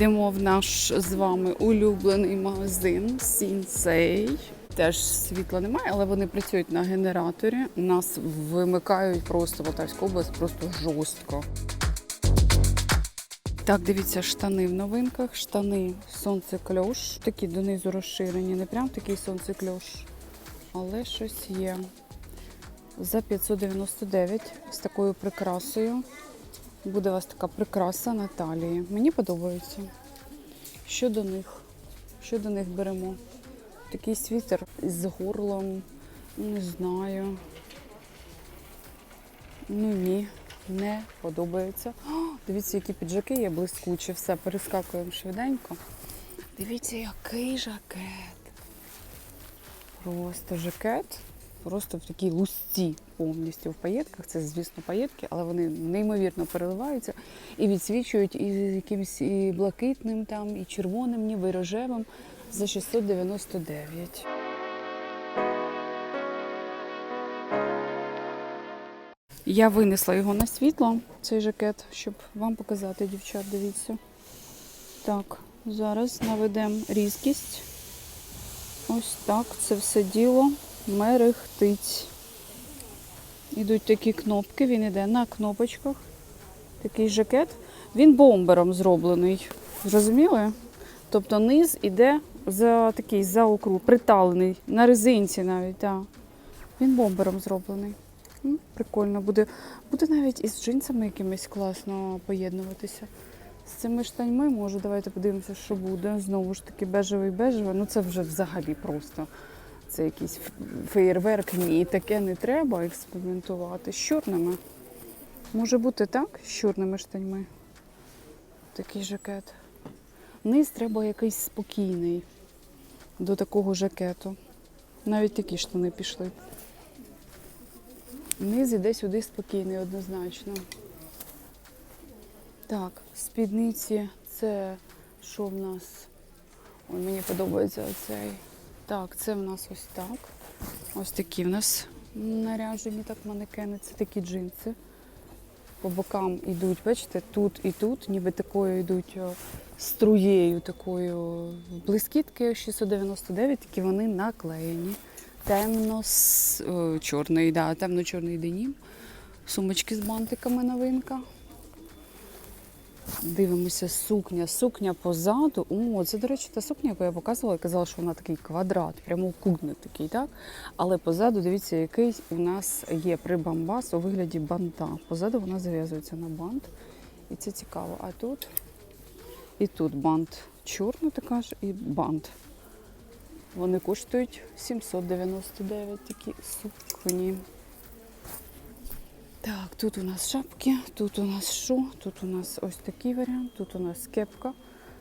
Йдемо в наш з вами улюблений магазин Сінсей. Теж світла немає, але вони працюють на генераторі. Нас вимикають просто Полтавську область, просто жорстко. Так, дивіться, штани в новинках. Штани сонцекльош. Такі донизу розширені, не прям такий сонцекльош, але щось є. За 599 з такою прикрасою. Буде у вас така прикраса на талії. Мені подобається. Що до них? Що до них беремо? Такий світер з горлом. Не знаю. Ну ні, не подобається. О, дивіться, які піджаки є блискучі. Все, перескакуємо швиденько. Дивіться, який жакет. Просто жакет. Просто в такій лусті повністю в паєтках. Це, звісно, паєтки, але вони неймовірно переливаються і відсвічують і якимось і блакитним, там, і червоним, ніби і рожевим за 699. Я винесла його на світло, цей жакет, щоб вам показати, дівчат, дивіться. Так, зараз наведемо різкість. Ось так це все діло мерехтить. Ідуть такі кнопки, він іде на кнопочках. Такий жакет. Він бомбером зроблений. Зрозуміли? Тобто низ іде за такий за округ, приталений, на резинці навіть, так. Він бомбером зроблений. Прикольно буде. Буде навіть із джинсами якимись класно поєднуватися. З цими штаньми, може, давайте подивимося, що буде. Знову ж таки, бежевий бежевий. Ну це вже взагалі просто. Це якийсь феєрверк. Ні, таке не треба експериментувати. З чорними. Може бути так, з чорними штаньми. Такий жакет. Низ треба якийсь спокійний до такого жакету. Навіть такі штани пішли. Низ іде сюди спокійний, однозначно. Так, спідниці це що в нас? Ой, мені подобається оцей. Так, це в нас ось так. Ось такі в нас наряжені так манекени. Це такі джинси. По бокам йдуть, бачите, тут і тут, ніби такою йдуть о, струєю, такою блискітки 699, тільки вони наклеєні. Темно чорний, да, темно-чорний денім. Сумочки з бантиками новинка. Дивимося, сукня. Сукня позаду. О, це, до речі, та сукня, яку я показувала, я казала, що вона такий квадрат, прямокутний такий, так? Але позаду, дивіться, який у нас є прибамбас у вигляді банта. Позаду вона зав'язується на бант. І це цікаво. А тут і тут бант. Чорна така ж і бант. Вони коштують 799 такі сукні. Так, тут у нас шапки, тут у нас що? Тут у нас ось такий варіант, тут у нас кепка,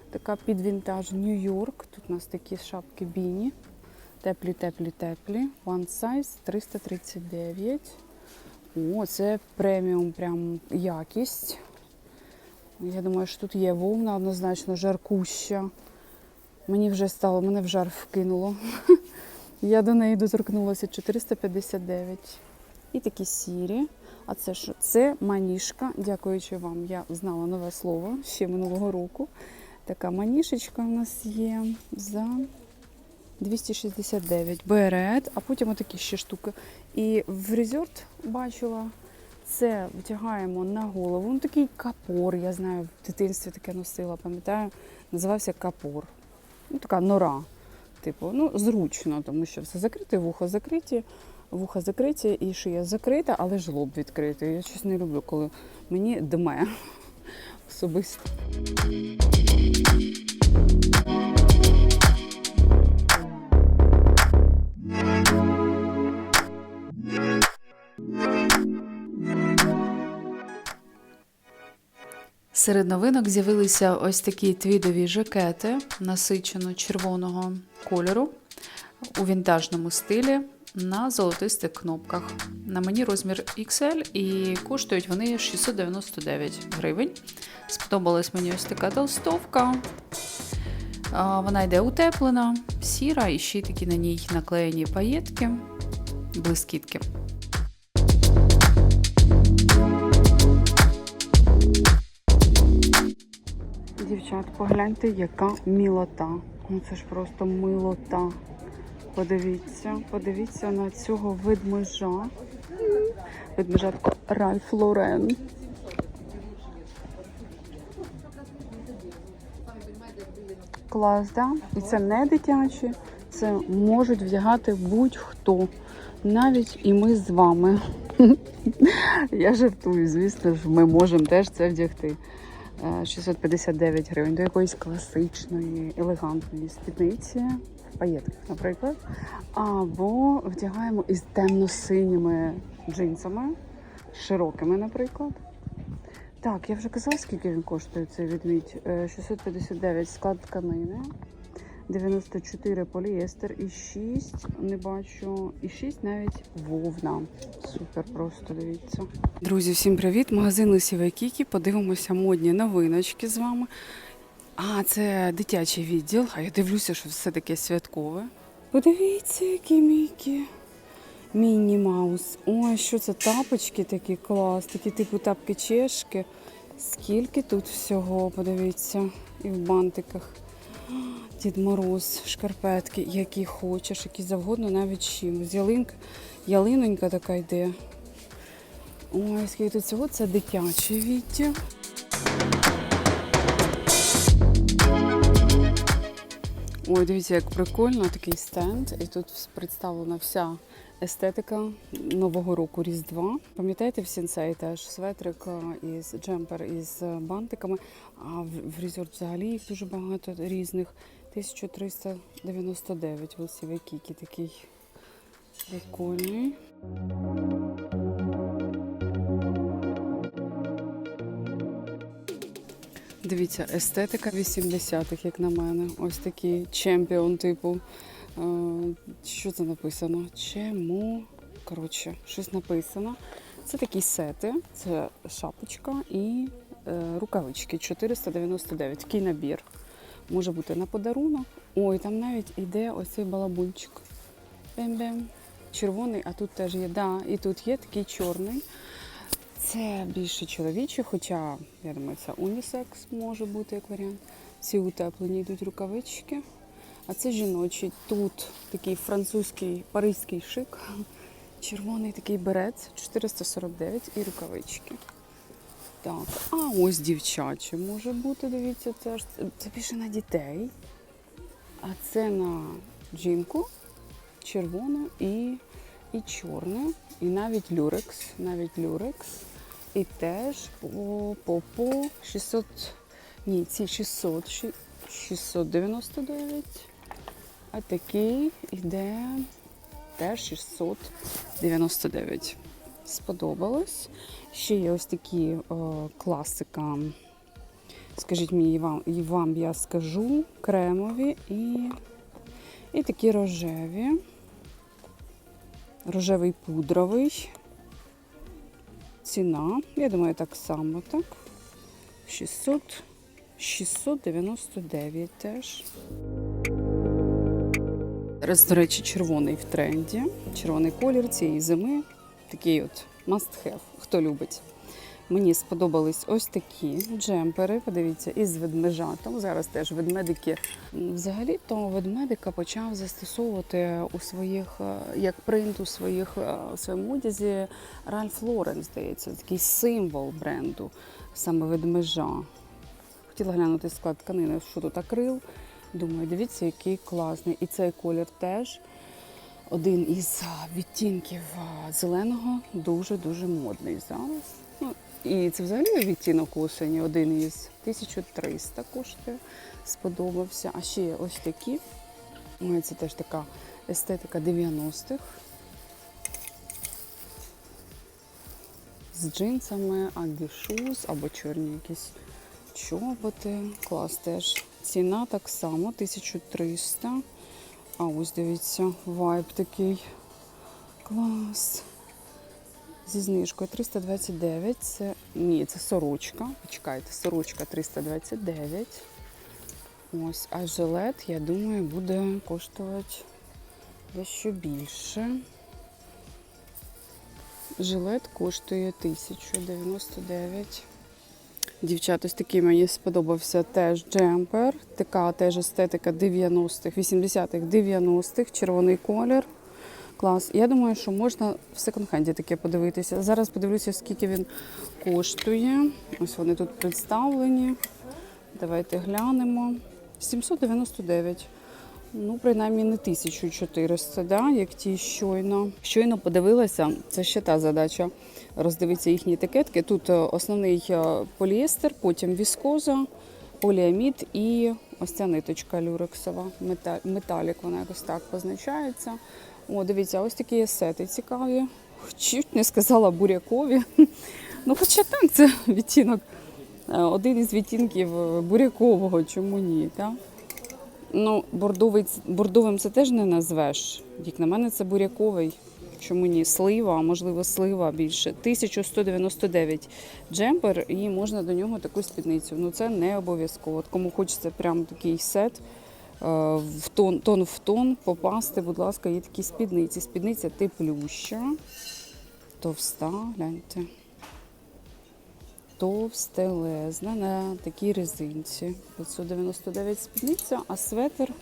така під вінтаж Нью-Йорк. Тут у нас такі шапки біні. Теплі, теплі, теплі. One size 339. О, це преміум прям якість. Я думаю, що тут є вовна, однозначно жаркуща. Мені вже стало, мене в жар вкинуло. Я до неї доторкнулася 459. І такі сірі. А це що? Це маніжка. Дякуючи вам, я знала нове слово ще минулого року. Така манішечка у нас є за 269 берет, а потім отакі ще штуки. І в резорт бачила. Це втягаємо на голову. Ну, такий капор, я знаю, в дитинстві таке носила, пам'ятаю, називався капор. Ну, така нора. Типу, ну, зручно, тому що все закрите, вухо закриті, вуха закриті і шия закрита, але ж лоб відкритий. Я щось не люблю, коли мені дме особисто. Серед новинок з'явилися ось такі твідові жакети насичено червоного кольору у вінтажному стилі на золотистих кнопках. На мені розмір XL і коштують вони 699 гривень. Сподобалась мені ось така толстовка. Вона йде утеплена, сіра, і ще такі на ній наклеєні паєтки, блискітки. Дівчат, погляньте, яка мілота. Ну це ж просто милота. Подивіться, подивіться на цього ведмежа. Ведмежатко Ральф Лорен. Клас, да? І це не дитячі, це можуть вдягати будь-хто. Навіть і ми з вами. Я жартую, звісно ж, ми можемо теж це вдягти. Е, 659 гривень до якоїсь класичної, елегантної спідниці в паєтках, наприклад. Або вдягаємо із темно-синіми джинсами, широкими, наприклад. Так, я вже казала, скільки він коштує цей відмідь. Е, 659 склад тканини, 94 поліестер і 6, не бачу, і 6 навіть вовна. Супер просто дивіться. Друзі, всім привіт! Магазин Лисіве Кікі. Подивимося модні новиночки з вами. А, це дитячий відділ, а я дивлюся, що все таке святкове. Подивіться, які мікі. Міні Маус. Ой, що це тапочки такі клас, такі типу тапки чешки. Скільки тут всього, подивіться, і в бантиках. Дід Мороз, шкарпетки, які хочеш, які завгодно, навіть чим. Ялинка, ялинонька така йде. Ой, скільки тут цього це дитячий відділ. Ой, дивіться, як прикольно такий стенд. І тут представлена вся естетика нового року Різдва. Пам'ятаєте, в сенсей теж светрик із джемпер із е, бантиками. А в, Resort взагалі їх дуже багато різних. 1399 Велсівий Кікі такий прикольний. Дивіться, естетика 80-х, як на мене. Ось такий чемпіон, типу. Що це написано? Чому? Коротше, щось написано. Це такі сети, це шапочка і е, рукавички 499. Такий набір. Може бути на подарунок. Ой, там навіть іде ось цей балабунчик. Бем-бем. Червоний, а тут теж є. Да, і тут є такий чорний. Це більше чоловічий, хоча, я думаю, це унісекс може бути як варіант. Ці утеплені йдуть рукавички. А це жіночий. Тут такий французький паризький шик. Червоний такий берет 449 і рукавички. Так, а ось дівчачі може бути, дивіться, це ж це більше на дітей. А це на жінку червоне і, і чорне. І навіть люрекс. Навіть люрекс. І теж по, по, по 600, ні, ці 600, 699. А такий йде теж 699. Сподобалось. Ще є ось такі о, класика. Скажіть мені, і вам, і вам я скажу кремові і, і такі рожеві. Рожевий пудровий. Ціна, я думаю, так само, так? 600, 699 теж. Зараз, до речі, червоний в тренді. Червоний колір цієї зими. Такий от must have, хто любить. Мені сподобались ось такі джемпери. Подивіться, із ведмежатом. Зараз теж ведмедики. Взагалі-то ведмедика почав застосовувати у своїх е, як принт у своїх е, у своєму одязі Ральф Лорен, здається, такий символ бренду, саме ведмежа. Хотіла глянути склад тканини, що тут акрил. Думаю, дивіться, який класний. І цей колір теж один із відтінків зеленого дуже-дуже модний зараз. Ну, і це взагалі відтінок осені, один із 1300 коштує, сподобався. А ще є ось такі. Це теж така естетика 90-х. З джинсами, агішуз або чорні якісь чоботи. Клас теж. Ціна так само 1300. А ось дивіться, вайб такий. Клас. Зі знижкою 329. Це ні, це сорочка. Почекайте, сорочка 329. Ось, а жилет, я думаю, буде коштувати дещо більше. Жилет коштує 1099. Дівчат, ось такий мені сподобався теж джемпер. Така теж естетика 90-х, 80-х, 90-х, червоний колір. Клас. Я думаю, що можна в секонд-хенді таке подивитися. Зараз подивлюся, скільки він коштує. Ось вони тут представлені. Давайте глянемо. 799. Ну, принаймні не 1400, да? як ті щойно. Щойно подивилася, це ще та задача. Роздивитися їхні етикетки. Тут е, основний е, поліестер, потім віскоза, поліамід і ось ця ниточка люрексова. мета- Металік, вона якось так позначається. О, дивіться, ось такі сети цікаві. Чуть не сказала бурякові. Ну, хоча так, це відтінок. е, Один із відтінків бурякового, чому ні? Так? Ну, бордовий, бордовим це теж не назвеш. Як на мене, це буряковий. Чому ні? Слива, а можливо, слива більше. 1199 джемпер, і можна до нього таку спідницю. Ну це не обов'язково. Кому хочеться прям такий сет е, в тон, тон в тон попасти, будь ласка, є такі спідниці. Спідниця теплюща, товста, гляньте. Товстелезна на такій резинці. 599 спідниця, а светр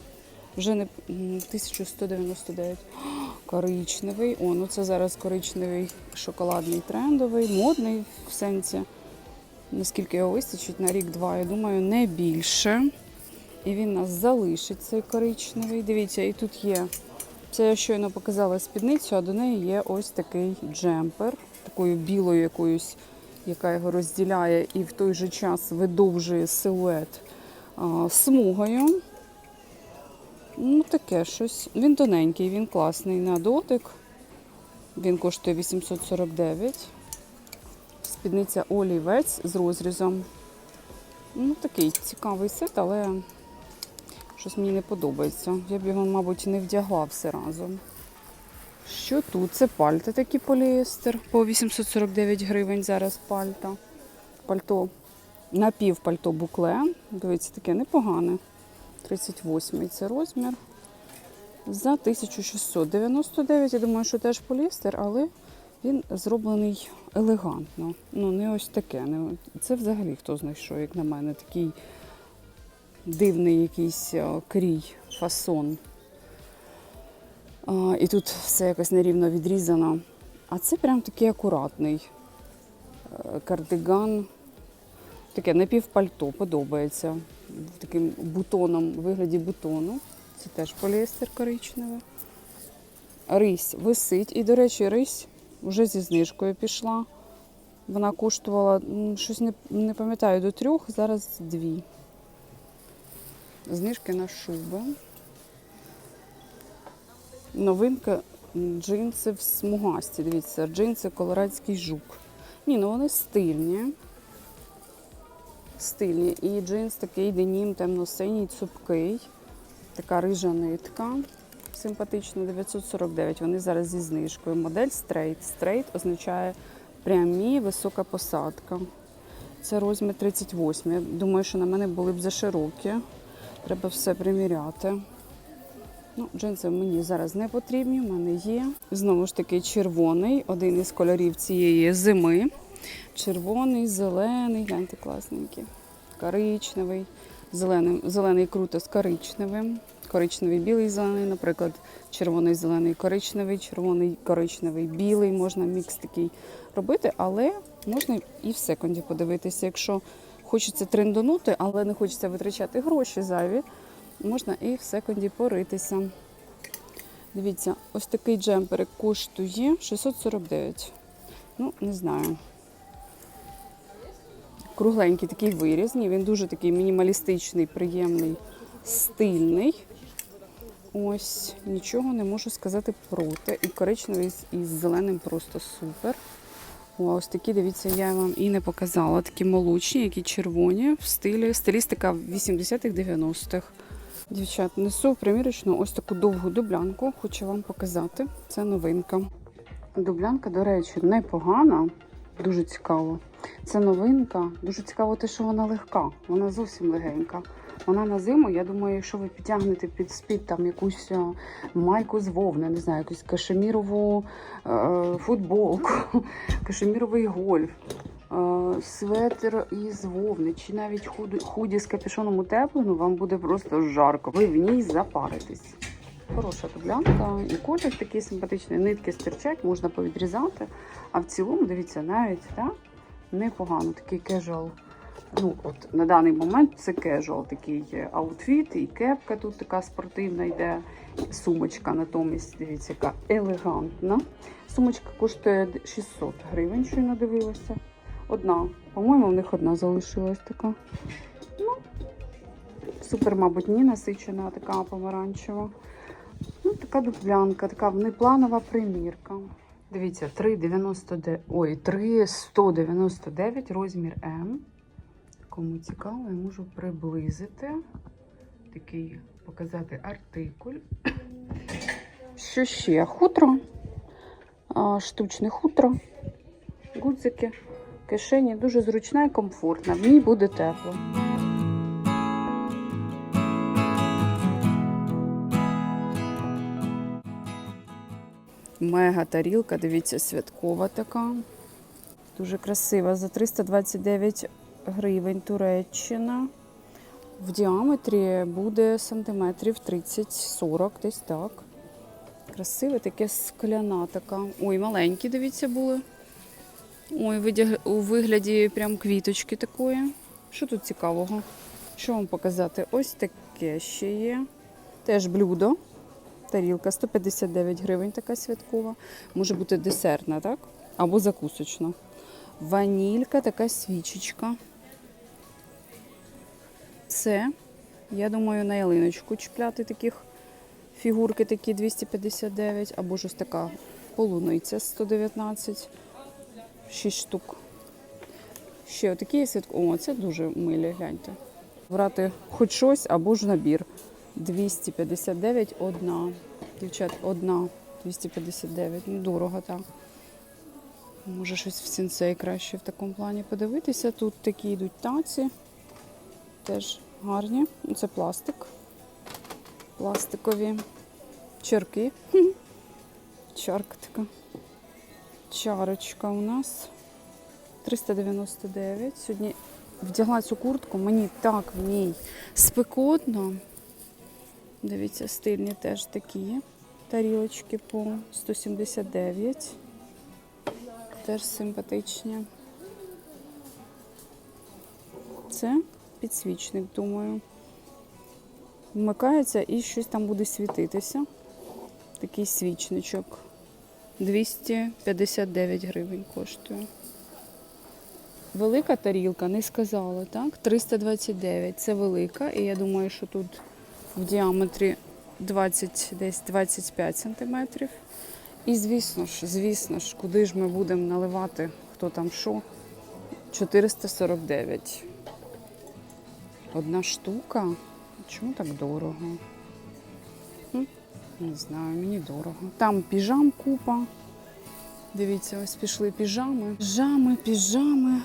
вже не 1199. Коричневий. О, ну це зараз коричневий шоколадний трендовий, модний в сенсі. Наскільки його вистачить на рік-два, я думаю, не більше. І він нас залишить цей коричневий. Дивіться, і тут є. Це я щойно показала спідницю, а до неї є ось такий джемпер, такою білою якоюсь, яка його розділяє і в той же час видовжує силует а, смугою. Ну, таке щось. Він тоненький, він класний на дотик. Він коштує 849. Спідниця олівець з розрізом. Ну, такий цікавий сет, але щось мені не подобається. Я б його, мабуть, не вдягла все разом. Що тут? Це пальта такі поліестер по 849 гривень зараз пальта. Пальто напівпальто букле. Дивіться, таке непогане. 38 це розмір. За 1699. Я думаю, що теж поліестер, але він зроблений елегантно. Ну, не ось таке. Не... Це взагалі хто знайшов, як на мене, такий дивний якийсь крій, фасон. І тут все якось нерівно відрізано. А це прям такий акуратний е, кардиган. Таке напівпальто подобається. Таким бутоном, у вигляді бутону. Це теж поліестер коричневий. Рись висить. І, до речі, рись вже зі знижкою пішла. Вона коштувала щось не, не пам'ятаю до трьох, зараз дві. Знижки на шуби. Новинка джинси в смугасті. Дивіться, джинси Колорадський жук. Ні, ну вони стильні. Стильні. І джинс такий денім темно-синій, цупкий. Така рижа нитка. Симпатично, 949. Вони зараз зі знижкою. Модель Straight. Straight означає прямі, висока посадка. Це розмір 38. Я думаю, що на мене були б заширокі. Треба все приміряти. Ну, джинси мені зараз не потрібні, в мене є. Знову ж таки, червоний, один із кольорів цієї зими. Червоний, зелений, гляньте класненький. Коричневий, зелений, зелений круто з коричневим. Коричневий, білий, зелений, наприклад, червоний, зелений, коричневий, червоний, коричневий, білий. Можна мікс такий робити, але можна і в секунді подивитися. Якщо хочеться трендонути, але не хочеться витрачати гроші зайві, можна і в секунді поритися. Дивіться, ось такий джемперик коштує 649. Ну, не знаю. Кругленький такий виріз. Ні, він дуже такий мінімалістичний, приємний, стильний. Ось, нічого не можу сказати проти. І коричневий із зеленим просто супер. О, ось такі, дивіться, я вам і не показала. Такі молочні, які червоні в стилі. Стилістика 80-х, 90-х. Дівчат, несу примірочну ось таку довгу дублянку. Хочу вам показати. Це новинка. Дублянка, до речі, непогана. Дуже цікаво. Це новинка. Дуже цікаво те, що вона легка. Вона зовсім легенька. Вона на зиму, я думаю, якщо ви підтягнете під спід там якусь е, майку з вовни, не знаю, якусь кашемірову е, футболку, кашеміровий гольф. Е, светр із вовни, чи навіть худі, з капюшоном утеплену, вам буде просто жарко. Ви в ній запаритесь. Хороша дублянка, і колір такий симпатичний, нитки стирчать, можна повідрізати. А в цілому, дивіться, навіть так, непогано, такий кежуал. Ну, от на даний момент це кежуал, такий аутфіт, і кепка тут така спортивна йде. Сумочка натомість, дивіться, яка елегантна. Сумочка коштує 600 гривень, щойно дивилася. Одна. По-моєму, в них одна залишилась така. Ну, супер, мабуть, ні, насичена, така помаранчева. Ну, така дублянка, така непланова примірка. Дивіться, 3,99, ой, 3,199 розмір М. Кому цікаво, я можу приблизити. Такий показати артикуль. Що ще? Хутро, штучне хутро, гудзики, кишені. Дуже зручна і комфортна. В ній буде тепло. Мега тарілка, дивіться, святкова така. Дуже красива. За 329 гривень Туреччина. В діаметрі буде сантиметрів 30-40, десь так. Красиве таке скляна така. Ой, маленькі, дивіться, були. Ой, у вигляді прям квіточки такої. Що тут цікавого? Що вам показати? Ось таке ще є. Теж блюдо. Тарілка 159 гривень, така святкова. Може бути десертна, так? Або закусочна. Ванілька, така свічечка. Це, я думаю, на ялиночку чіпляти таких фігурки такі 259, або ж ось така полуниця 119, 6 штук. Ще отакі є святко. О, це дуже милі, гляньте. Брати хоч щось або ж набір. 259 одна. Дівчат, одна 259. Ну, дорого, так. Може, щось в сінцей краще в такому плані подивитися. Тут такі йдуть таці. Теж гарні. Ну, Це пластик. Пластикові чарки. Чарка така. Чарочка у нас 399. Сьогодні вдягла цю куртку, мені так в ній спекотно. Дивіться, стильні теж такі. Тарілочки по 179. Теж симпатичні. Це підсвічник, думаю. Вмикається і щось там буде світитися. Такий свічничок. 259 гривень коштує. Велика тарілка, не сказала, так? 329. Це велика. І я думаю, що тут в діаметрі 20, десь 25 сантиметрів. І звісно ж, звісно ж, куди ж ми будемо наливати, хто там що. 449. Одна штука. Чому так дорого? Не знаю, мені дорого. Там піжам купа. Дивіться, ось пішли піжами. Піжами, піжами.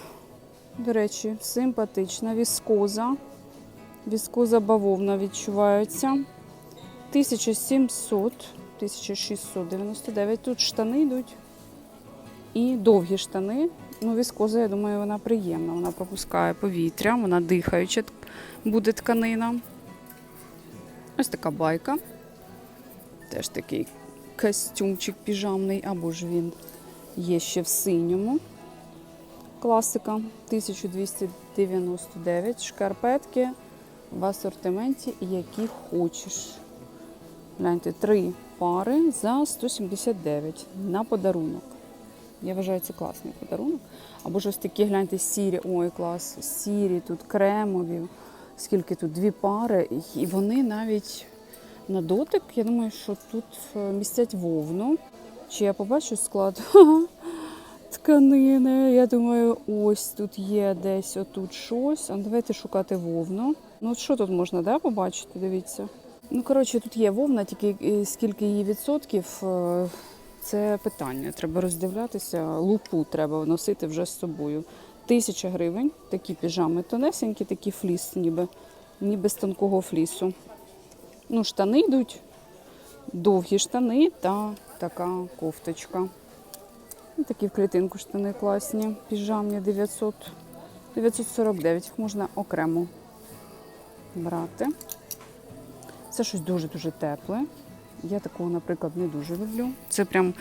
До речі, симпатична віскоза. Віскоза бавовна відчувається. 1700, 1699. Тут штани йдуть. І довгі штани. Ну, віскоза, я думаю, вона приємна. Вона пропускає повітря, вона дихаюча буде тканина. Ось така байка. Теж такий костюмчик піжамний, або ж він є ще в синьому. Класика 1299. Шкарпетки в асортименті, які хочеш. Гляньте, три пари за 179 на подарунок. Я вважаю, це класний подарунок. Або ж ось такі, гляньте, сірі. Ой, клас, сірі, тут кремові. Скільки тут дві пари, і вони навіть на дотик, я думаю, що тут е, містять вовну. Чи я побачу склад? Тканини. Я думаю, ось тут є десь отут щось. А давайте шукати вовну. Ну, от що тут можна да, побачити? Дивіться. Ну, коротше, тут є вовна, тільки е, скільки її відсотків, е, це питання. Треба роздивлятися. Лупу треба носити вже з собою. Тисяча гривень, такі піжами тонесенькі, такі фліс, ніби, ніби з тонкого флісу. Ну, штани йдуть, довгі штани та така кофточка. І такі в клітинку штани класні. Піжамні 900, 949. Їх можна окремо брати. Це щось дуже-дуже тепле. Я такого, наприклад, не дуже люблю. Це прям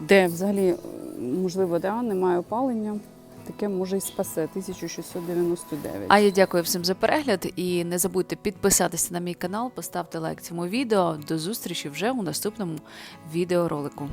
де взагалі, можливо, да, немає опалення. Таке може і спасе 1699. А я дякую всім за перегляд і не забудьте підписатися на мій канал, поставте лайк цьому відео. До зустрічі вже у наступному відеоролику.